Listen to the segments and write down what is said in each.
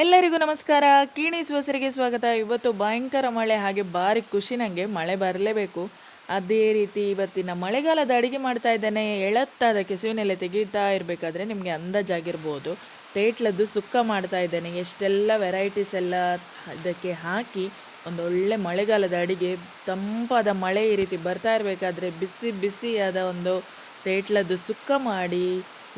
ಎಲ್ಲರಿಗೂ ನಮಸ್ಕಾರ. ಕೀಣಿ ಸ್ವಸರಿಗೆ ಸ್ವಾಗತ. ಇವತ್ತು ಭಯಂಕರ ಮಳೆ, ಹಾಗೆ ಭಾರಿ ಖುಷಿ ನನಗೆ ಮಳೆ ಬರಲೇಬೇಕು. ಅದೇ ರೀತಿ ಇವತ್ತಿನ ಮಳೆಗಾಲದ ಅಡುಗೆ ಮಾಡ್ತಾ ಇದ್ದೇನೆ. ಎಳತ್ತಾದ ಕೆಸುವಿನೆಲೆ ತೆಗೀತಾ ಇರಬೇಕಾದ್ರೆ ನಿಮಗೆ ಅಂದಾಜಾಗಿರ್ಬೋದು ತೇಟ್ಲದ್ದು ಸುಕ್ಕ ಮಾಡ್ತಾ ಇದ್ದೇನೆ. ಎಷ್ಟೆಲ್ಲ ವೆರೈಟೀಸ್ ಎಲ್ಲ ಇದಕ್ಕೆ ಹಾಕಿ ಒಂದು ಒಳ್ಳೆ ಮಳೆಗಾಲದ ಅಡುಗೆ, ತಂಪಾದ ಮಳೆ ಈ ರೀತಿ ಬರ್ತಾ ಇರಬೇಕಾದ್ರೆ ಬಿಸಿ ಬಿಸಿಯಾದ ಒಂದು ತೇಟ್ಲದ್ದು ಸುಕ್ಕ ಮಾಡಿ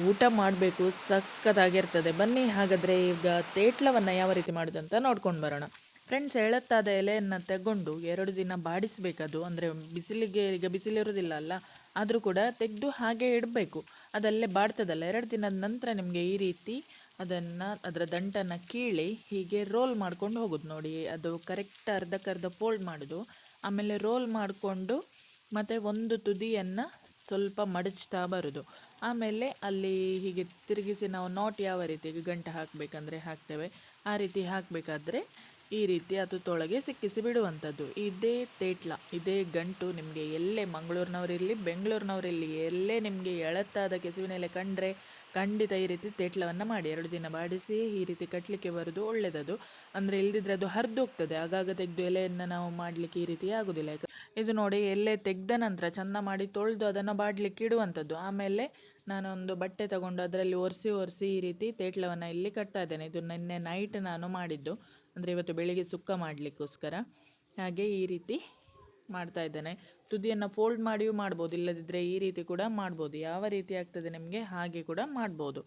ಊಟ ಮಾಡಬೇಕು, ಸಖತ್ತಾಗಿರ್ತದೆ. ಬನ್ನಿ, ಹಾಗಾದರೆ ಈಗ ತೇಟ್ಲವನ್ನು ಯಾವ ರೀತಿ ಮಾಡೋದು ಅಂತ ನೋಡ್ಕೊಂಡು ಬರೋಣ. ಫ್ರೆಂಡ್ಸ್ ಎಳತ್ತಾದ ಎಲೆಯನ್ನು ತಗೊಂಡು ಎರಡು ದಿನ ಬಾಡಿಸಬೇಕದು. ಅಂದರೆ ಬಿಸಿಲಿಗೆ ಈಗ ಬಿಸಿಲಿರೋದಿಲ್ಲ ಅಲ್ಲ, ಆದರೂ ಕೂಡ ತೆಗೆದು ಹಾಗೆ ಇಡಬೇಕು. ಅದಲ್ಲೇ ಬಾಡ್ತದಲ್ಲ, ಎರಡು ದಿನದ ನಂತರ ನಿಮಗೆ ಈ ರೀತಿ ಅದನ್ನು, ಅದರ ದಂಟನ್ನು ಕೀಳಿ ಹೀಗೆ ರೋಲ್ ಮಾಡ್ಕೊಂಡು ಹೋಗೋದು ನೋಡಿ. ಅದು ಕರೆಕ್ಟ್ ಅರ್ಧಕ್ಕರ್ಧ ಫೋಲ್ಡ್ ಮಾಡೋದು. ಆಮೇಲೆ ರೋಲ್ ಮಾಡಿಕೊಂಡು ಮತ್ತು ಒಂದು ತುದಿಯನ್ನು ಸ್ವಲ್ಪ ಮಡಚ್ತಾ ಬರೋದು. ಆಮೇಲೆ ಅಲ್ಲಿ ಹೀಗೆ ತಿರುಗಿಸಿ ನಾವು ನಾಟ್ ಯಾವ ರೀತಿ ಗಂಟು ಹಾಕಬೇಕಂದ್ರೆ ಹಾಕ್ತೇವೆ. ಆ ರೀತಿ ಹಾಕಬೇಕಾದ್ರೆ ಈ ರೀತಿ ಅದು ತೊಳಗೆ ಸಿಕ್ಕಿಸಿ ಬಿಡುವಂಥದ್ದು. ಇದೇ ತೇಟ್ಲ, ಇದೇ ಗಂಟು ನಿಮಗೆ ಎಲ್ಲೇ ಮಂಗಳೂರಿನವರಿರಲಿ ಬೆಂಗಳೂರಿನವರಿರಲಿ ಎಲ್ಲೇ ನಿಮಗೆ ಎಳತ್ತಾದ ಕೆಸುವಿನೆಲೆ ಕಂಡ್ರೆ ಖಂಡಿತ ಈ ರೀತಿ ತೇಟ್ಲವನ್ನು ಮಾಡಿ. ಎರಡು ದಿನ ಬಾಡಿಸಿ ಈ ರೀತಿ ಕಟ್ಟಲಿಕ್ಕೆ ಬರೋದು ಒಳ್ಳೆಯದದು ಅಂದರೆ ಇಲ್ದಿದ್ರೆ ಅದು ಹರಿದು ಹೋಗ್ತದೆ. ಆಗಾಗ ತೆಗೆದು ಎಲೆಯನ್ನು ನಾವು ಮಾಡಲಿಕ್ಕೆ ಈ ರೀತಿ ಆಗೋದಿಲ್ಲ. ಇದು ನೋಡಿ ಎಲೆ ತೆಗೆದ ನಂತರ ಚೆಂದ ಮಾಡಿ ತೊಳೆದು ಅದನ್ನು ಬಾಡಲಿಕ್ಕೆ ಇಡುವಂಥದ್ದು. ಆಮೇಲೆ ನಾನೊಂದು ಬಟ್ಟೆ ತಗೊಂಡು ಅದರಲ್ಲಿ ಒರೆಸಿ ಒರೆಸಿ ಈ ರೀತಿ ತೇಟ್ಲವನ್ನು ಇಲ್ಲಿ ಕಟ್ತಾ ಇದ್ದೇನೆ. ಇದು ನಿನ್ನೆ ನೈಟ್ ನಾನು ಮಾಡಿದ್ದು. ಅಂದರೆ ಇವತ್ತು ಬೆಳಿಗ್ಗೆ ಸುಕ್ಕ ಮಾಡಲಿಕ್ಕೋಸ್ಕರ ಹಾಗೆ ಈ ರೀತಿ ಮಾಡ್ತಾ ಇದ್ದೇನೆ. ತುದಿಯನ್ನು ಫೋಲ್ಡ್ ಮಾಡಿಯೂ ಮಾಡ್ಬೋದು ಇಲ್ಲದಿದ್ದರೆ ಈ ರೀತಿ ಕೂಡ ಮಾಡ್ಬೋದು. ಯಾವ ರೀತಿ ಆಗ್ತದೆ ನಿಮಗೆ ಹಾಗೆ ಕೂಡ ಮಾಡ್ಬೋದು.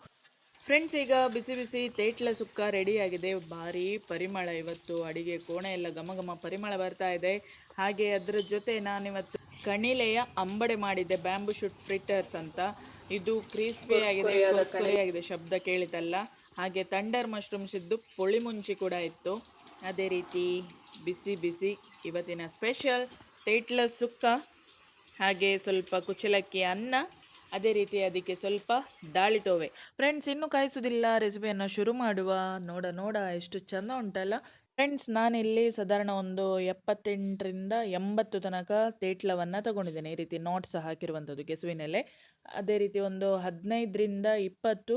ಫ್ರೆಂಡ್ಸ್ ಈಗ ಬಿಸಿ ಬಿಸಿ ತೇಟ್ಲ ಸುಕ್ಕ ರೆಡಿಯಾಗಿದೆ ಭಾರಿ ಪರಿಮಳ ಇವತ್ತು, ಅಡಿಗೆ ಕೋಣೆ ಎಲ್ಲ ಘಮ ಘಮ ಪರಿಮಳ ಬರ್ತಾ ಇದೆ. ಹಾಗೆ ಅದರ ಜೊತೆ ನಾನಿವತ್ತು ಕಣಿಲೆಯ ಅಂಬಡೆ ಮಾಡಿದ್ದೆ ಬ್ಯಾಂಬು ಶೂಟ್ ಫ್ರಿಟರ್ಸ್ ಅಂತ. ಇದು ಕ್ರಿಸ್ಪಿ ಆಗಿದೆ ಆಗಿದೆ ಶಬ್ದ ಕೇಳಿದಲ್ಲ ಹಾಗೆ ತಂಡರ್ ಮಶ್ರೂಮ್ಸ್ ಇದ್ದು ಪುಳಿ ಮುಂಚಿ ಕೂಡ ಇತ್ತು. ಅದೇ ರೀತಿ ಬಿಸಿ ಬಿಸಿ ಇವತ್ತಿನ ಸ್ಪೆಷಲ್ ತೇಟ್ಲ ಸುಕ್ಕ ಹಾಗೆ ಸ್ವಲ್ಪ ಕುಚಲಕ್ಕಿ ಅನ್ನ ಅದೇ ರೀತಿ ಅದಕ್ಕೆ ಸ್ವಲ್ಪ ದಾಳಿ ತೋವೆ. ಫ್ರೆಂಡ್ಸ್ ಇನ್ನೂ ಕಾಯಿಸೋದಿಲ್ಲ ರೆಸಿಪಿಯನ್ನು ಶುರು ಮಾಡುವ. ನೋಡ ನೋಡ ಎಷ್ಟು ಚೆಂದ ಉಂಟಲ್ಲ. ಫ್ರೆಂಡ್ಸ್ ನಾನಿಲ್ಲಿ ಸಾಧಾರಣ ಒಂದು ಎಪ್ಪತ್ತೆಂಟರಿಂದ ಎಂಬತ್ತು ತನಕ ತೇಟ್ಲವನ್ನು ತಗೊಂಡಿದ್ದೇನೆ. ಈ ರೀತಿ ನಾಟ್ಸ್ ಹಾಕಿರುವಂಥದ್ದು ಕೆಸುವಿನೆಲೆ ಅದೇ ರೀತಿ ಒಂದು ಹದಿನೈದರಿಂದ ಇಪ್ಪತ್ತು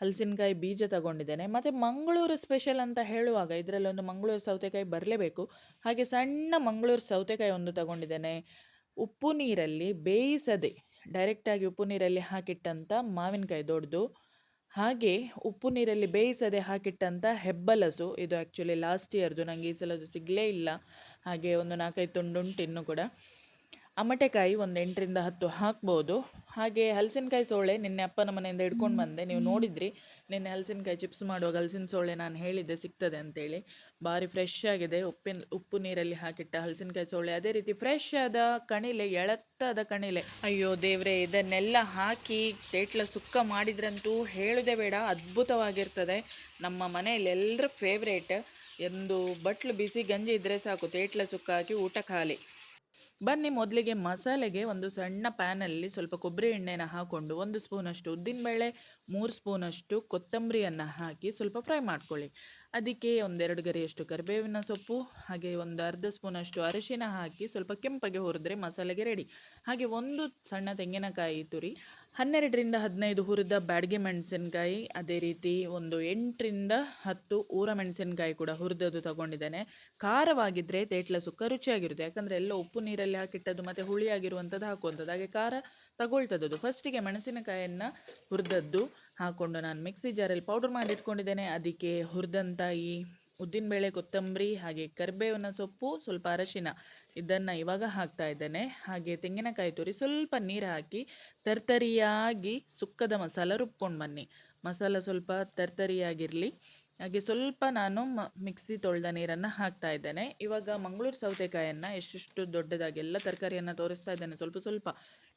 ಹಲಸಿನಕಾಯಿ ಬೀಜ ತಗೊಂಡಿದ್ದೇನೆ. ಮತ್ತು ಮಂಗಳೂರು ಸ್ಪೆಷಲ್ ಅಂತ ಹೇಳುವಾಗ ಇದರಲ್ಲಿ ಒಂದು ಮಂಗಳೂರು ಸೌತೆಕಾಯಿ ಬರಲೇಬೇಕು. ಹಾಗೆ ಸಣ್ಣ ಮಂಗಳೂರು ಸೌತೆಕಾಯಿ ಒಂದು ತಗೊಂಡಿದ್ದೇನೆ. ಉಪ್ಪು ನೀರಲ್ಲಿ ಬೇಯಿಸದೆ, ಡೈರೆಕ್ಟಾಗಿ ಉಪ್ಪು ನೀರಲ್ಲಿ ಹಾಕಿಟ್ಟಂಥ ಮಾವಿನಕಾಯಿ ದೊಡ್ಡದು ಹಾಗೆ ಉಪ್ಪು ನೀರಲ್ಲಿ ಬೇಯಿಸದೆ ಹಾಕಿಟ್ಟಂಥ ಹೆಬ್ಬಲಸು, ಇದು ಆ್ಯಕ್ಚುಲಿ ಲಾಸ್ಟ್ ಇಯರ್ದು ನನಗೆ ಈ ಸಲದು ಸಿಗಲೇ ಇಲ್ಲ. ಹಾಗೆ ಒಂದು ನಾಲ್ಕೈದು ತುಂಡುಂಟು ಇನ್ನೂ ಕೂಡ. ಅಮಟೆಕಾಯಿ ಒಂದು ಎಂಟರಿಂದ ಹತ್ತು ಹಾಕ್ಬೋದು. ಹಾಗೆ ಹಲಸಿನಕಾಯಿ ಸೋಳೆ ನಿನ್ನೆ ಅಪ್ಪನ ಮನೆಯಿಂದ ಹಿಡ್ಕೊಂಡು ಬಂದೆ. ನೀವು ನೋಡಿದ್ರಿ ನಿನ್ನೆ ಹಲಸಿನಕಾಯಿ ಚಿಪ್ಸ್ ಮಾಡುವಾಗ ಹಲಸಿನ ಸೋಳೆ ನಾನು ಹೇಳಿದ್ದೆ ಸಿಗ್ತದೆ ಅಂತೇಳಿ. ಭಾರಿ ಫ್ರೆಶ್ ಆಗಿದೆ. ಉಪ್ಪಿನ ಉಪ್ಪು ನೀರಲ್ಲಿ ಹಾಕಿಟ್ಟ ಹಲಸಿನಕಾಯಿ ಸೋಳೆ. ಅದೇ ರೀತಿ ಫ್ರೆಶ್ ಆದ ಕಣಿಲೆ ಎಳತ್ತಾದ ಕಣಿಲೆ. ಅಯ್ಯೋ ದೇವ್ರೆ ಇದನ್ನೆಲ್ಲ ಹಾಕಿ ತೇಟ್ಲ ಸುಕ್ಕ ಮಾಡಿದ್ರಂತೂ ಹೇಳೋದೇ ಬೇಡ ಅದ್ಭುತವಾಗಿರ್ತದೆ. ನಮ್ಮ ಮನೆಯಲ್ಲಿ ಎಲ್ಲರ ಫೇವ್ರೇಟ್ ಒಂದು ಬಟ್ಲು ಬಿಸಿ ಗಂಜಿ ಇದ್ದರೆ ಸಾಕು ತೇಟ್ಲ ಸುಕ್ಕ ಹಾಕಿ ಊಟ ಖಾಲಿ. ಬನ್ನಿ ಮೊದಲಿಗೆ ಮಸಾಲೆಗೆ ಒಂದು ಸಣ್ಣ ಪ್ಯಾನಲ್ಲಿ ಸ್ವಲ್ಪ ಕೊಬ್ಬರಿ ಎಣ್ಣೆನ ಹಾಕ್ಕೊಂಡು ಒಂದು ಸ್ಪೂನಷ್ಟು ಉದ್ದಿನಬೇಳೆ, ಮೂರು ಸ್ಪೂನಷ್ಟು ಕೊತ್ತಂಬರಿಯನ್ನು ಹಾಕಿ ಸ್ವಲ್ಪ ಫ್ರೈ ಮಾಡ್ಕೊಳ್ಳಿ. ಅದಕ್ಕೆ ಒಂದೆರಡು ಗರಿಯಷ್ಟು ಕರಿಬೇವಿನ ಸೊಪ್ಪು, ಹಾಗೆ ಒಂದು ಅರ್ಧ ಸ್ಪೂನಷ್ಟು ಅರಿಶಿನ ಹಾಕಿ ಸ್ವಲ್ಪ ಕೆಂಪಗೆ ಹುರಿದ್ರೆ ಮಸಾಲೆಗೆ ರೆಡಿ ಹಾಗೆ ಒಂದು ಸಣ್ಣ ತೆಂಗಿನಕಾಯಿ ತುರಿ ಹನ್ನೆರಡರಿಂದ ಹದಿನೈದು ಹುರಿದ ಬ್ಯಾಡಗೆ ಮೆಣಸಿನ್ಕಾಯಿ, ಅದೇ ರೀತಿ ಒಂದು ಎಂಟರಿಂದ ಹತ್ತು ಊರ ಮೆಣಸಿನಕಾಯಿ ಕೂಡ ಹುರಿದದ್ದು ತಗೊಂಡಿದ್ದೇನೆ. ಖಾರವಾಗಿದ್ದರೆ ತೇಟ್ಲ ಸುಕ್ಕ ರುಚಿಯಾಗಿರುತ್ತೆ. ಯಾಕಂದರೆ ಎಲ್ಲ ಉಪ್ಪು ನೀರಲ್ಲಿ ಹಾಕಿಟ್ಟದ್ದು ಮತ್ತು ಹುಳಿಯಾಗಿರುವಂಥದ್ದು ಹಾಕುವಂಥದ್ದು. ಹಾಗೆ ಖಾರ ತಗೊಳ್ತದ್ದು ಫಸ್ಟಿಗೆ ಮೆಣಸಿನಕಾಯನ್ನು ಹುರಿದದ್ದು ಹಾಕ್ಕೊಂಡು ನಾನು ಮಿಕ್ಸಿ ಜಾರಲ್ಲಿ ಪೌಡರ್ ಮಾಡಿ ಇಟ್ಕೊಂಡಿದ್ದೇನೆ. ಅದಕ್ಕೆ ಹುರಿದಂಥ ಈ ಉದ್ದಿನಬೇಳೆ, ಕೊತ್ತಂಬರಿ ಹಾಗೆ ಕರಿಬೇವಿನ ಸೊಪ್ಪು, ಸ್ವಲ್ಪ ಅರಶಿನ ಇದನ್ನು ಇವಾಗ ಹಾಕ್ತಾ ಇದ್ದೇನೆ. ಹಾಗೆ ತೆಂಗಿನಕಾಯಿ ತುರಿ ಸ್ವಲ್ಪ ನೀರು ಹಾಕಿ ತರ್ತರಿಯಾಗಿ ಸುಕ್ಕದ ಮಸಾಲ ರುಬ್ಕೊಂಡು ಬನ್ನಿ. ಮಸಾಲ ಸ್ವಲ್ಪ ತರ್ತರಿಯಾಗಿರಲಿ. ಹಾಗೆ ಸ್ವಲ್ಪ ನಾನು ಮ, ಮಿಕ್ಸಿ ತೊಳೆದ ನೀರನ್ನು ಹಾಕ್ತಾ ಇದ್ದೇನೆ. ಇವಾಗ ಮಂಗಳೂರು ಸೌತೆಕಾಯನ್ನು ಎಷ್ಟೆಷ್ಟು ದೊಡ್ಡದಾಗಿ ಎಲ್ಲ ತರಕಾರಿಯನ್ನು ತೋರಿಸ್ತಾ ಇದ್ದೇನೆ. ಸ್ವಲ್ಪ ಸ್ವಲ್ಪ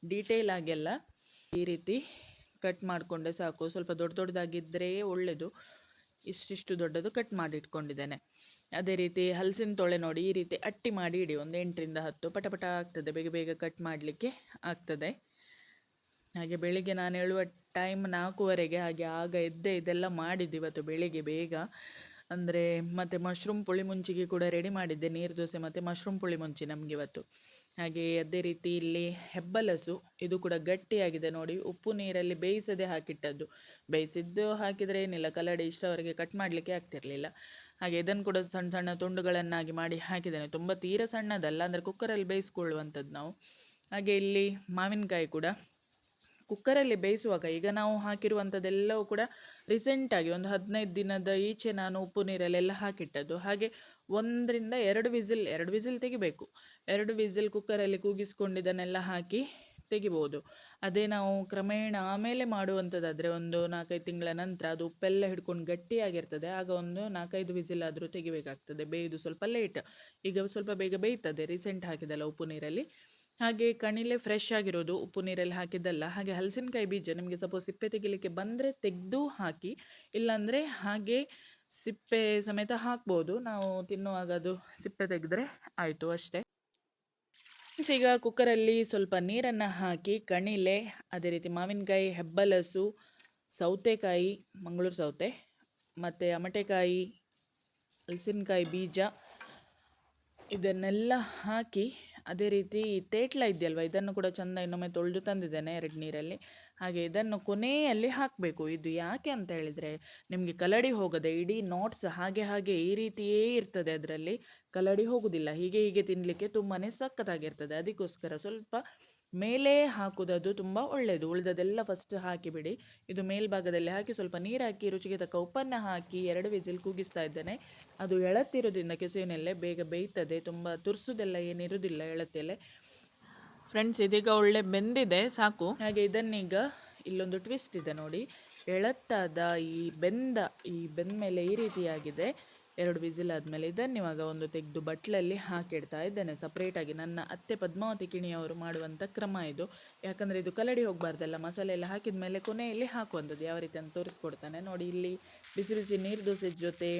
ಡೀಟೇಲ್ ಆಗೆಲ್ಲ ಈ ರೀತಿ ಕಟ್ ಮಾಡಿಕೊಂಡೆ ಸಾಕು. ಸ್ವಲ್ಪ ದೊಡ್ಡ ದೊಡ್ಡದಾಗಿದ್ದರೆ ಒಳ್ಳೆಯದು ಇಷ್ಟಿಷ್ಟು ದೊಡ್ಡದು ಕಟ್ ಮಾಡಿ ಇಟ್ಕೊಂಡಿದ್ದೇನೆ ಅದೇ ರೀತಿ ಹಲಸಿನ ತೊಳೆ ನೋಡಿ ಈ ರೀತಿ ಅಟ್ಟಿ ಮಾಡಿ ಇಡಿ. ಒಂದು ಎಂಟರಿಂದ ಹತ್ತು ಪಟಪಟ ಪಟ ಆಗ್ತದೆ. ಬೇಗ ಬೇಗ ಕಟ್ ಮಾಡಲಿಕ್ಕೆ ಆಗ್ತದೆ. ಹಾಗೆ ಬೆಳಿಗ್ಗೆ ನಾನು ಹೇಳುವ ಟೈಮ್ ನಾಲ್ಕೂವರೆಗೆ ಹಾಗೆ ಆಗ ಎದ್ದೆ ಇದೆಲ್ಲ ಮಾಡಿದ್ದು ಇವತ್ತು ಬೆಳಿಗ್ಗೆ ಬೇಗ. ಅಂದರೆ ಮತ್ತು ಮಶ್ರೂಮ್ ಪುಳಿ ಮುಂಚಿಗೆ ಕೂಡ ರೆಡಿ ಮಾಡಿದ್ದೆ ನೀರು ದೋಸೆ ಮತ್ತು ಮಶ್ರೂಮ್ ಪುಳಿ ಮುಂಚಿ ನಮಗೆ ಇವತ್ತು. ಹಾಗೆ ಅದೇ ರೀತಿ ಇಲ್ಲಿ ಹೆಬ್ಬಲಸು ಇದು ಕೂಡ ಗಟ್ಟಿಯಾಗಿದೆ ನೋಡಿ. ಉಪ್ಪು ನೀರಲ್ಲಿ ಬೇಯಿಸದೆ ಹಾಕಿಟ್ಟದ್ದು. ಬೇಯಿಸಿದ್ದು ಹಾಕಿದರೆ ಏನಿಲ್ಲ. ಕಲ್ಲಡಿ ಇಷ್ಟವರೆಗೆ ಕಟ್ ಮಾಡಲಿಕ್ಕೆ ಆಗ್ತಿರಲಿಲ್ಲ. ಹಾಗೆ ಇದನ್ನು ಕೂಡ ಸಣ್ಣ ಸಣ್ಣ ತುಂಡುಗಳನ್ನಾಗಿ ಮಾಡಿ ಹಾಕಿದ್ದೇನೆ. ತುಂಬ ತೀರ ಸಣ್ಣದಲ್ಲ, ಅಂದರೆ ಕುಕ್ಕರಲ್ಲಿ ಬೇಯಿಸ್ಕೊಳ್ಳುವಂಥದ್ದು ನಾವು. ಹಾಗೆ ಇಲ್ಲಿ ಮಾವಿನಕಾಯಿ ಕೂಡ ಕುಕ್ಕರಲ್ಲಿ ಬೇಯಿಸುವಾಗ ಈಗ ನಾವು ಹಾಕಿರುವಂಥದ್ದೆಲ್ಲವೂ ಕೂಡ ರೀಸೆಂಟಾಗಿ ಒಂದು ಹದಿನೈದು ದಿನದ ಈಚೆ ನಾನು ಉಪ್ಪು ನೀರಲ್ಲೆಲ್ಲ ಹಾಕಿಟ್ಟದ್ದು. ಹಾಗೆ ಒಂದರಿಂದ ಎರಡು ವಿಸಿಲ್ ಎರಡು ವಿಸಿಲ್ ತೆಗಿಬೇಕು. ಎರಡು ವಿಸಿಲ್ ಕುಕ್ಕರಲ್ಲಿ ಕೂಗಿಸ್ಕೊಂಡಿದ್ದನ್ನೆಲ್ಲ ಹಾಕಿ ತೆಗಿಬೋದು. ಅದೇ ನಾವು ಕ್ರಮೇಣ ಆಮೇಲೆ ಮಾಡುವಂಥದ್ದಾದರೆ ಒಂದು ನಾಲ್ಕೈದು ತಿಂಗಳ ನಂತರ ಅದು ಉಪ್ಪೆಲ್ಲ ಹಿಡ್ಕೊಂಡು ಗಟ್ಟಿಯಾಗಿರ್ತದೆ. ಆಗ ಒಂದು ನಾಲ್ಕೈದು ವಿಸಿಲ್ ಆದರೂ ತೆಗಿಬೇಕಾಗ್ತದೆ. ಬೇಯೋದು ಸ್ವಲ್ಪ ಲೇಟ್ ಈಗ ಸ್ವಲ್ಪ ಬೇಗ ಬೇಯ್ತದೆ. ರೀಸೆಂಟ್ ಹಾಕಿದಲ್ಲ ಉಪ್ಪು ನೀರಲ್ಲಿ. ಹಾಗೆ ಕಣಿಲೆ ಫ್ರೆಶ್ ಆಗಿರೋದು ಉಪ್ಪು ನೀರಲ್ಲಿ ಹಾಕಿದ್ದಲ್ಲ. ಹಾಗೆ ಹಲಸಿನಕಾಯಿ ಬೀಜ ನಿಮಗೆ ಸಪೋಸ್ ಸಿಪ್ಪೆ ತೆಗಿಲಿಕ್ಕೆ ಬಂದರೆ ತೆಗೆದು ಹಾಕಿ, ಇಲ್ಲಾಂದರೆ ಹಾಗೆ ಸಿಪ್ಪೆ ಸಮೇತ ಹಾಕ್ಬೋದು. ನಾವು ತಿನ್ನುವಾಗ ಅದು ಸಿಪ್ಪೆ ತೆಗೆದ್ರೆ ಆಯಿತು ಅಷ್ಟೇ. ಈಗ ಕುಕ್ಕರಲ್ಲಿ ಸ್ವಲ್ಪ ನೀರನ್ನು ಹಾಕಿ ಕಣಿಲೆ ಅದೇ ರೀತಿ ಮಾವಿನಕಾಯಿ, ಹೆಬ್ಬಲಸು, ಸೌತೆಕಾಯಿ, ಮಂಗಳೂರು ಸೌತೆ, ಮತ್ತು ಅಮಟೆಕಾಯಿ, ಹಲಸಿನಕಾಯಿ ಬೀಜ ಇದನ್ನೆಲ್ಲ ಹಾಕಿ ಅದೇ ರೀತಿ ತೇಟ್ಲ ಇದೆಯಲ್ವ, ಇದನ್ನು ಕೂಡ ಚೆಂದ ಇನ್ನೊಮ್ಮೆ ತೊಳೆದು ತಂದಿದ್ದೇನೆ ಎರಡು ನೀರಲ್ಲಿ. ಹಾಗೆ ಇದನ್ನು ಕೊನೆಯಲ್ಲಿ ಹಾಕಬೇಕು. ಇದು ಯಾಕೆ ಅಂತ ಹೇಳಿದರೆ, ನಿಮಗೆ ಕಲಡಿ ಹೋಗದೆ ಇಡೀ ನೋಟ್ಸ್ ಹಾಗೆ ಹಾಗೆ ಈ ರೀತಿಯೇ ಇರ್ತದೆ ಅದರಲ್ಲಿ. ಕಲಡಿ ಹೋಗುವುದಿಲ್ಲ ಹೀಗೆ ಹೀಗೆ ತಿನ್ನಲಿಕ್ಕೆ ತುಂಬಾ ಸಕ್ಕತ್ತಾಗಿರ್ತದೆ ಅದಕ್ಕೋಸ್ಕರ ಸ್ವಲ್ಪ ಮೇಲೆ ಹಾಕುವುದು ತುಂಬ ಒಳ್ಳೆಯದು ಉಳಿದದೆಲ್ಲ ಫಸ್ಟ್ ಹಾಕಿಬಿಡಿ. ಇದು ಮೇಲ್ಭಾಗದಲ್ಲಿ ಹಾಕಿ ಸ್ವಲ್ಪ ನೀರು ಹಾಕಿ ರುಚಿಗೆ ತಕ್ಕ ಉಪ್ಪನ್ನು ಹಾಕಿ ಎರಡು ವಿಸಿಲ್ ಕೂಗಿಸ್ತಾ ಇದ್ದೇನೆ. ಅದು ಎಳತ್ತಿರೋದ್ರಿಂದ ಕೆಸುವಿನಲ್ಲೇ ಬೇಗ ಬೇಯ್ತದೆ. ತುಂಬ ತುರ್ಸುದೆಲ್ಲ ಏನಿರುವುದಿಲ್ಲ ಎಳತೆಲೆ. ಫ್ರೆಂಡ್ಸ್ ಇದೀಗ ಒಳ್ಳೆ ಬೆಂದಿದೆ, ಸಾಕು. ಹಾಗೆ ಇದನ್ನೀಗ ಇಲ್ಲೊಂದು ಟ್ವಿಸ್ಟ್ ಇದೆ ನೋಡಿ. ಎಳತ್ತಾದ ಈ ಬೆಂದ ಈ ಬೆಂದ ಮೇಲೆ ಈ ರೀತಿಯಾಗಿದೆ. ಎರಡು ವಿಸಿಲ್ ಆದಮೇಲೆ ಇದನ್ನು ಇವಾಗ ಒಂದು ತೆಗೆದು ಬಟ್ಲಲ್ಲಿ ಹಾಕಿಡ್ತಾ ಇದ್ದೇನೆ. ಸಪ್ರೇಟಾಗಿ ನನ್ನ ಅತ್ತೆ ಪದ್ಮಾವತಿ ಕಿಣಿಯವರು ಮಾಡುವಂಥ ಕ್ರಮ ಇದು. ಯಾಕಂದರೆ ಇದು ಕಲಡಿ ಹೋಗಬಾರ್ದಲ್ಲ, ಮಸಾಲೆ ಎಲ್ಲ ಹಾಕಿದ ಮೇಲೆ ಕೊನೆಯಲ್ಲಿ ಹಾಕುವಂಥದ್ದು. ಯಾವ ರೀತಿ ಅಂತ ತೋರಿಸ್ಕೊಡ್ತಾನೆ. ನೋಡಿ, ಇಲ್ಲಿ ಬಿಸಿ ಬಿಸಿ ನೀರು ದೋಸೆ ಜೊತೆ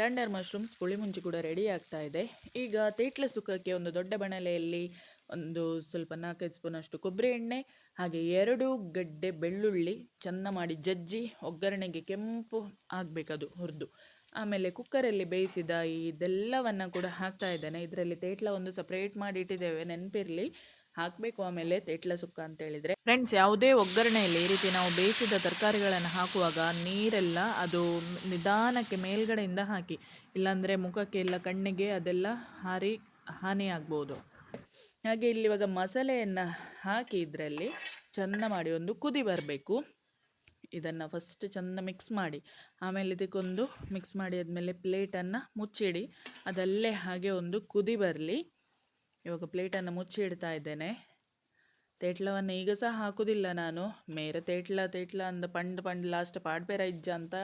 ಟಂಡರ್ ಮಶ್ರೂಮ್ಸ್ ಪುಳಿ ಮುಂಚಿ ಕೂಡ ರೆಡಿ ಆಗ್ತಾ ಇದೆ. ಈಗ ತೇಟ್ಲ ಸುಖಕ್ಕೆ ಒಂದು ದೊಡ್ಡ ಬಣಲೆಯಲ್ಲಿ ಒಂದು ಸ್ವಲ್ಪ ನಾಲ್ಕೈದು ಸ್ಪೂನ್ ಅಷ್ಟು ಕೊಬ್ಬರಿ ಎಣ್ಣೆ, ಹಾಗೆ ಎರಡು ಗಡ್ಡೆ ಬೆಳ್ಳುಳ್ಳಿ ಚೆಂದ ಮಾಡಿ ಜಜ್ಜಿ ಒಗ್ಗರಣೆಗೆ ಕೆಂಪು ಆಗಬೇಕದು ಹುರಿದು. ಆಮೇಲೆ ಕುಕ್ಕರಲ್ಲಿ ಬೇಯಿಸಿದ ಇದೆಲ್ಲವನ್ನು ಕೂಡ ಹಾಕ್ತಾ ಇದ್ದೇನೆ. ಇದರಲ್ಲಿ ತೇಟ್ಲ ಒಂದು ಸಪ್ರೇಟ್ ಮಾಡಿ ಇಟ್ಟಿದ್ದೇವೆ, ನೆನಪಿರಲಿ. ಹಾಕಬೇಕು ಆಮೇಲೆ ತೇಟ್ಲ ಸುಕ್ಕ ಅಂತ ಹೇಳಿದರೆ. ಫ್ರೆಂಡ್ಸ್ ಯಾವುದೇ ಒಗ್ಗರಣೆಯಲ್ಲಿ ಈ ರೀತಿ ನಾವು ಬೇಯಿಸಿದ ತರಕಾರಿಗಳನ್ನು ಹಾಕುವಾಗ ನೀರೆಲ್ಲ ಅದು ನಿಧಾನಕ್ಕೆ ಮೇಲ್ಗಡೆಯಿಂದ ಹಾಕಿ, ಇಲ್ಲಾಂದರೆ ಮುಖಕ್ಕೆ ಇಲ್ಲ ಕಣ್ಣಿಗೆ ಅದೆಲ್ಲ ಹಾರಿ ಹಾನಿಯಾಗ್ಬೋದು ಹಾಗೆ ಇಲ್ಲಿ ಇವಾಗ ಮಸಾಲೆಯನ್ನು ಹಾಕಿ ಇದರಲ್ಲಿ ಚೆಂದ ಮಾಡಿ ಒಂದು ಕುದಿ ಬರಬೇಕು. ಇದನ್ನು ಫಸ್ಟ್ ಚೆಂದ ಮಿಕ್ಸ್ ಮಾಡಿ. ಆಮೇಲೆ ಇದಕ್ಕೊಂದು ಮಿಕ್ಸ್ ಮಾಡಿ ಆದಮೇಲೆ ಪ್ಲೇಟನ್ನು ಮುಚ್ಚಿಡಿ. ಅದಲ್ಲೇ ಹಾಗೆ ಒಂದು ಕುದಿ ಬರಲಿ. ಇವಾಗ ಪ್ಲೇಟನ್ನು ಮುಚ್ಚಿಡ್ತಾ ಇದ್ದೇನೆ. ತೇಟ್ಲವನ್ನು ಈಗ ಸಹ ಹಾಕುವುದಿಲ್ಲ ನಾನು. ಮೇರೆ ತೇಟ್ಲ ತೇಟ್ಲ ಅಂದ ಪಂಡ್ ಪಂಡ್ ಲಾಸ್ಟ್ ಪಾಡ್ಬೇರ ಇಜ್ಜ ಅಂತ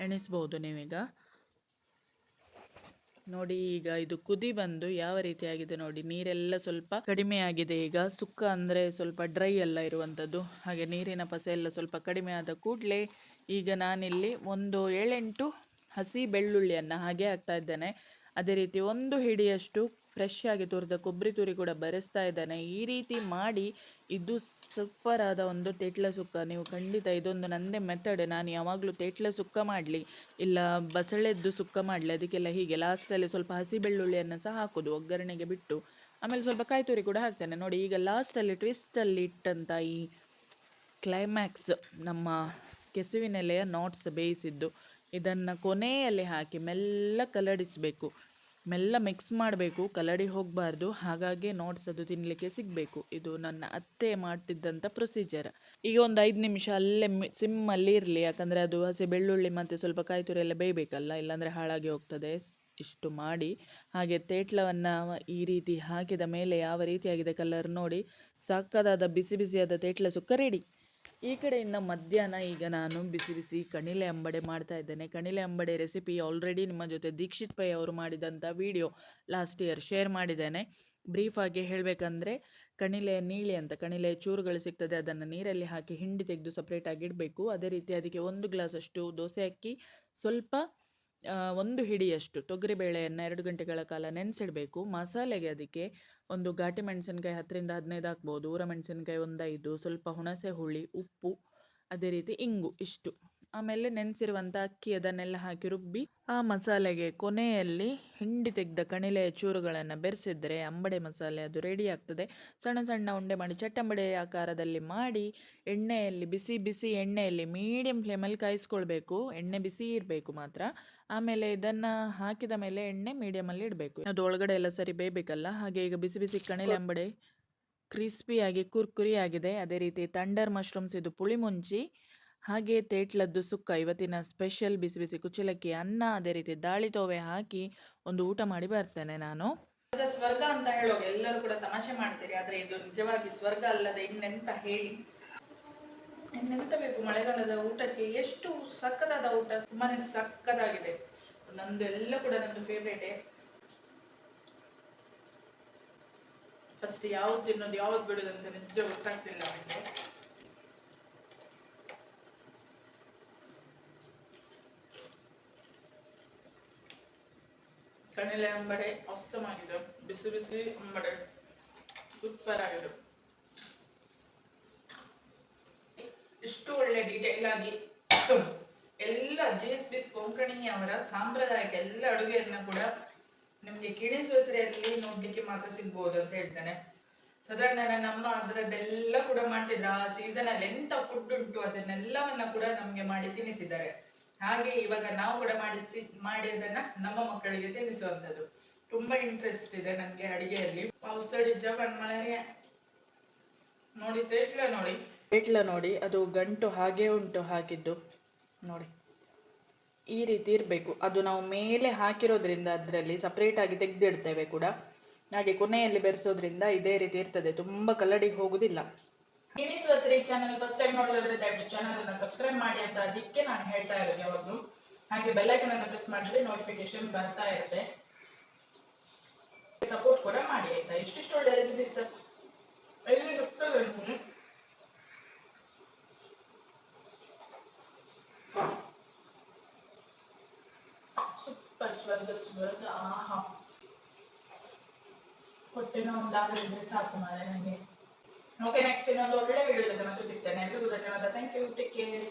ಎಣಿಸ್ಬೋದು ನೀವೀಗ. ನೋಡಿ ಈಗ ಇದು ಕುದಿ ಬಂದು ಯಾವ ರೀತಿಯಾಗಿದೆ ನೋಡಿ, ನೀರೆಲ್ಲ ಸ್ವಲ್ಪ ಕಡಿಮೆ ಆಗಿದೆ. ಈಗ ಸುಕ್ಕ ಅಂದರೆ ಸ್ವಲ್ಪ ಡ್ರೈ ಎಲ್ಲ ಇರುವಂಥದ್ದು ಹಾಗೆ ನೀರಿನ ಪಸೆ ಎಲ್ಲ ಸ್ವಲ್ಪ ಕಡಿಮೆ ಆದ ಕೂಡಲೇ ಈಗ ನಾನಿಲ್ಲಿ ಒಂದು ಏಳೆಂಟು ಹಸಿ ಬೆಳ್ಳುಳ್ಳಿಯನ್ನು ಹಾಗೆ ಹಾಕ್ತಾ ಇದ್ದೇನೆ. ಅದೇ ರೀತಿ ಒಂದು ಹಿಡಿಯಷ್ಟು ಫ್ರೆಶ್ ಆಗಿ ತುರಿದ ಕೊಬ್ಬರಿ ತುರಿ ಕೂಡ ಬರೆಸ್ತಾ ಇದ್ದಾನೆ. ಈ ರೀತಿ ಮಾಡಿ ಇದು ಸೂಪರ್ ಆದ ಒಂದು ತೇಟ್ಲ ಸುಕ್ಕ. ನೀವು ಖಂಡಿತ ಇದೊಂದು ನಂದೇ ಮೆಥಡ್ ನಾನು ಯಾವಾಗಲೂ ತೇಟ್ಲ ಸುಕ್ಕ ಮಾಡಲಿ, ಇಲ್ಲ ಬಸಳೆದ್ದು ಸುಕ್ಕ ಮಾಡಲಿ, ಅದಕ್ಕೆಲ್ಲ ಹೀಗೆ ಲಾಸ್ಟಲ್ಲಿ ಸ್ವಲ್ಪ ಹಸಿ ಬೆಳ್ಳುಳ್ಳಿಯನ್ನು ಸಹ ಹಾಕೋದು, ಒಗ್ಗರಣೆಗೆ ಬಿಟ್ಟು. ಆಮೇಲೆ ಸ್ವಲ್ಪ ಕಾಯಿ ತುರಿ ಕೂಡ ಹಾಕ್ತೇನೆ. ನೋಡಿ, ಈಗ ಲಾಸ್ಟಲ್ಲಿ ಟ್ವಿಸ್ಟಲ್ಲಿ ಇಟ್ಟಂಥ ಈ ಕ್ಲೈಮ್ಯಾಕ್ಸ್ ನಮ್ಮ ಕೆಸುವಿನೆಲೆಯ ನಾಟ್ಸ್ ಬೇಯಿಸಿದ್ದು, ಇದನ್ನು ಕೊನೆಯಲ್ಲಿ ಹಾಕಿ ಮೆಲ್ಲ ಕಲಡಿಸಬೇಕು. ಮೆಲ್ಲ ಮಿಕ್ಸ್ ಮಾಡಬೇಕು, ಕಲಡಿ ಹೋಗಬಾರ್ದು, ಹಾಗಾಗಿ ನೋಟ್ಸ್ ಅದು ತಿನ್ನಲಿಕ್ಕೆ ಸಿಗಬೇಕು. ಇದು ನನ್ನ ಅತ್ತೆ ಮಾಡ್ತಿದ್ದಂಥ ಪ್ರೊಸೀಜರ್ ಈಗ ಒಂದು ಐದು ನಿಮಿಷ ಅಲ್ಲೇ ಸಿಮ್ಮಲ್ಲಿ ಇರಲಿ, ಯಾಕಂದರೆ ಅದು ಹಸಿ ಬೆಳ್ಳುಳ್ಳಿ ಮತ್ತು ಸ್ವಲ್ಪ ಕಾಯಿ ಎಲ್ಲ ಬೇಯಬೇಕಲ್ಲ, ಇಲ್ಲಾಂದರೆ ಹಾಳಾಗಿ ಹೋಗ್ತದೆ. ಇಷ್ಟು ಮಾಡಿ, ಹಾಗೆ ತೇಟ್ಲವನ್ನು ಈ ರೀತಿ ಹಾಕಿದ ಮೇಲೆ ಯಾವ ರೀತಿಯಾಗಿದೆ ಕಲರ್ ನೋಡಿ, ಸಾಕದಾದ ಬಿಸಿ ಬಿಸಿಯಾದ ತೇಟ್ಲ ಸುಕ್ಕ ರೆಡಿ ಈ ಕಡೆಯಿಂದ ಮಧ್ಯಾಹ್ನ ಈಗ ನಾನು ಬಿಸಿ ಬಿಸಿ ಕಣಿಲೆ ಅಂಬಡೆ ಮಾಡ್ತಾ ಇದ್ದೇನೆ. ಕಣಿಲೆ ಅಂಬಡೆ ರೆಸಿಪಿ ಆಲ್ರೆಡಿ ನಿಮ್ಮ ಜೊತೆ ದೀಕ್ಷಿತ್ ಪೈ ಅವರು ಮಾಡಿದಂಥ ವಿಡಿಯೋ ಲಾಸ್ಟ್ ಇಯರ್ ಶೇರ್ ಮಾಡಿದ್ದೇನೆ. ಬ್ರೀಫಾಗಿ ಹೇಳಬೇಕಂದ್ರೆ ಕಣಿಲೆ ನೀಳಿ ಅಂತ ಕಣಿಲೆ ಚೂರುಗಳು ಸಿಗ್ತದೆ, ಅದನ್ನು ನೀರಲ್ಲಿ ಹಾಕಿ ಹಿಂಡಿ ತೆಗೆದು ಸಪ್ರೇಟಾಗಿ ಇಡಬೇಕು. ಅದೇ ರೀತಿ ಅದಕ್ಕೆ ಒಂದು ಗ್ಲಾಸಷ್ಟು ದೋಸೆ ಅಕ್ಕಿ, ಸ್ವಲ್ಪ ಒಂದು ಹಿಡಿಯಷ್ಟು ತೊಗರಿಬೇಳೆಯನ್ನು ಎರಡು ಗಂಟೆಗಳ ಕಾಲ ನೆನೆಸಿಡಬೇಕು. ಮಸಾಲೆಗೆ ಅದಕ್ಕೆ ಒಂದು ಘಾಟಿ ಮೆಣಸಿನ್ಕಾಯಿ ಹತ್ತರಿಂದ ಹದಿನೈದು ಹಾಕ್ಬೋದು, ಊರ ಮೆಣಸಿನಕಾಯಿ ಒಂದು ಐದು ಸ್ವಲ್ಪ ಹುಣಸೆ ಹುಳಿ, ಉಪ್ಪು, ಅದೇ ರೀತಿ ಇಂಗು ಇಷ್ಟು. ಆಮೇಲೆ ನೆನೆಸಿರುವಂಥ ಅಕ್ಕಿ ಅದನ್ನೆಲ್ಲ ಹಾಕಿ ರುಬ್ಬಿ ಆ ಮಸಾಲೆಗೆ ಕೊನೆಯಲ್ಲಿ ಹಿಂಡಿ ತೆಗೆದ ಕಣಿಲೆಯ ಚೂರುಗಳನ್ನು ಬೆರೆಸಿದ್ರೆ ಅಂಬಡೆ ಮಸಾಲೆ ಅದು ರೆಡಿ ಆಗ್ತದೆ. ಸಣ್ಣ ಸಣ್ಣ ಉಂಡೆ ಮಾಡಿ ಚಟ್ಟಂಬಡೆ ಆಕಾರದಲ್ಲಿ ಮಾಡಿ ಎಣ್ಣೆಯಲ್ಲಿ ಬಿಸಿ ಬಿಸಿ ಎಣ್ಣೆಯಲ್ಲಿ ಮೀಡಿಯಂ ಫ್ಲೇಮಲ್ಲಿ ಕಾಯಿಸ್ಕೊಳ್ಬೇಕು. ಎಣ್ಣೆ ಬಿಸಿ ಇರಬೇಕು ಮಾತ್ರ. ಆಮೇಲೆ ಇದನ್ನು ಹಾಕಿದ ಮೇಲೆ ಎಣ್ಣೆ ಮೀಡಿಯಮಲ್ಲಿ ಇಡಬೇಕು. ಅದು ಒಳಗಡೆ ಎಲ್ಲ ಸರಿ ಬೇಯಬೇಕಲ್ಲ? ಹಾಗೆ ಈಗ ಬಿಸಿ ಬಿಸಿ ಕಣಿಲೆ ಕ್ರಿಸ್ಪಿಯಾಗಿ ಕುರ್ಕುರಿ ಆಗಿದೆ. ಅದೇ ರೀತಿ ತಂಡರ್ ಮಶ್ರೂಮ್ಸ್ ಇದು ಪುಳಿ ಮುಂಚಿ ಹಾಗೆ ತೇಟ್ಲದ್ದು ಸುಕ್ಕ ಇವತ್ತಿನ ಸ್ಪೆಷಲ್ ಬಿಸಿ ಬಿಸಿ ಕುಚ್ಚಲಕ್ಕಿ ಅನ್ನ ಅದೇ ರೀತಿ ದಾಳಿ ತೋವೆ ಹಾಕಿ ಒಂದು ಊಟ ಮಾಡಿ ಬರ್ತೇನೆ ನಾನು. ಸ್ವರ್ಗ ಅಂತ ಹೇಳುವಾಗ ಎಲ್ಲರೂ ಕೂಡ ತಮಾಷೆ ಮಾಡ್ತೀರಿ ಆದರೆ ಇದು ನಿಜವಾಗಿ ಸ್ವರ್ಗ ಅಲ್ಲದೆ ಇನ್ನೆಂತ ಹೇಳಿ? ಇನ್ನೆಂತ ಬೇಕು ಮಳೆಗಾಲದ ಊಟಕ್ಕೆ. ಎಷ್ಟು ಸಕ್ಕತ್ತಾದ ಊಟ. ತುಂಬಾನೇ ಸಕ್ಕತ್ತಾಗಿದೆ ನಂದು ಎಲ್ಲ ಕೂಡ ನಂದು ಫೇವ್ರೇಟೇ ಫಸ್ಟ್ ಯಾವ್ದು ತಿನ್ನೋದು, ಯಾವ್ದು ಬಿಡೋದು ಅಂತ ನಿಜ ಗೊತ್ತಾಗ್ತಿಲ್ಲ ನನಗೆ ಕಣಲೆ ಅಂಬಡೆ ಆಗಿದೆ ಬಿಸಿ ಬಿಸಿ ಅಂಬಡೆ. ಸೂಪರ್ ಆಗಿದೆ ಇಷ್ಟು ಒಳ್ಳೆ ಡೀಟೇಲ್ ಆಗಿ ಎಲ್ಲ ಜಿ ಎಸ್ ಬಿ ಕೊಂಕಣಿ ಅವರ ಸಾಂಪ್ರದಾಯಿಕ ಎಲ್ಲ ಅಡುಗೆಯನ್ನ ಕೂಡ ನಿಮ್ಗೆ ಕಿಣಿಸುವಸರಿಯಲ್ಲಿ ನೋಡ್ಲಿಕ್ಕೆ ಮಾತ್ರ ಸಿಗ್ಬೋದು ಅಂತ ಹೇಳ್ತಾನೆ. ಸಾಧಾರಣ ನಮ್ಮ ಅದರದ್ದೆಲ್ಲ ಕೂಡ ಮಾಡ್ತಿದ್ರು, ಆ ಸೀಸನ್ ಅಲ್ಲಿ ಎಂತ ಫುಡ್ ಉಂಟು ಅದನ್ನೆಲ್ಲವನ್ನ ಕೂಡ ನಮ್ಗೆ ಮಾಡಿ ತಿನ್ನಿಸಿದ್ದಾರೆ. ಹಾಗೆ ಇವಾಗ ನಾವು ಕೂಡ ಮಾಡಿಸಿ ಮಾಡಿ ಅದನ್ನ ನಮ್ಮ ಮಕ್ಕಳಿಗೆ ತಿನ್ನಿಸುವಂತದ್ದು. ತುಂಬಾ ಇಂಟ್ರೆಸ್ಟ್ ಇದೆ ನನ್ಗೆ ಅಡಿಗೆಯಲ್ಲಿ. ಪಾವಸಡಿ ಜಪನ್ ಮಳೆ ನೋಡಿ, ತೇಟ್ಲ ನೋಡಿ. ತೇಟ್ಲ ನೋಡಿ, ಅದು ಗಂಟು ಹಾಗೆ ಉಂಟು ಹಾಕಿದ್ದು ನೋಡಿ. ಈ ರೀತಿ ಇರಬೇಕು. ಅದು ನಾವು ಮೇಲೆ ಹಾಕಿರೋದ್ರಿಂದ ಅದರಲ್ಲಿ ಸಪ್ರೇಟಾಗಿ ತೆಗೆದಿಡ್ತೇವೆ ಕೂಡ. ಹಾಗೆ ಕೊನೆಯಲ್ಲಿ ಬೆರೆಸೋದ್ರಿಂದ ಇದೇ ರೀತಿ ಇರ್ತದೆ. ತುಂಬ ಕಲ್ಲಡಿಗೆ ಹೋಗುದಿಲ್ಲ. ಸರಿ ಚಾನಲ್ ಫಸ್ಟ್ ಟೈಮ್ ನೋಡೋದ್ರೆ ದಯವಿಟ್ಟು ಚಾನಲ್ ಅನ್ನ ಸಬ್ಸ್ಕ್ರೈಬ್ ಮಾಡಿ ಅಂತ ಅದಕ್ಕೆ ನಾನು ಹೇಳ್ತಾ ಇರೋದು ಯಾವಾಗಲೂ. ಹಾಗೆ ಬೆಲ್ಲೈಕನ್ ಅನ್ನು ಪ್ರೆಸ್ ಮಾಡಿದ್ರೆ ನೋಟಿಫಿಕೇಶನ್ ಬರ್ತಾ ಇರುತ್ತೆ. ಸಪೋರ್ಟ್ ಕೂಡ ಮಾಡಿ ಆಯ್ತಾ? ಇಷ್ಟಿಷ್ಟು ಒಳ್ಳೆ ರೆಸಿಪೀಸ್ ಎಲ್ಲಿ ಗೊತ್ತಲ್ಲ ಸ್ವರ್ಗ ಆಹಾ ಹೊಟ್ಟೆನ ಒಂದಾಗಲಿದ್ರೆ ಸಾಕು ಮಾರೆ ನನಗೆ. ಓಕೆ ನೆಕ್ಸ್ಟ್ ಇನ್ನೊಂದು ಒಳ್ಳೆ ವಿಡಿಯೋ ಜೊತೆ ಮತ್ತೆ ಸಿಗ್ತೇನೆ. ಎಲ್ರಿಗೂ ಧನ್ಯವಾದ. Thank you take care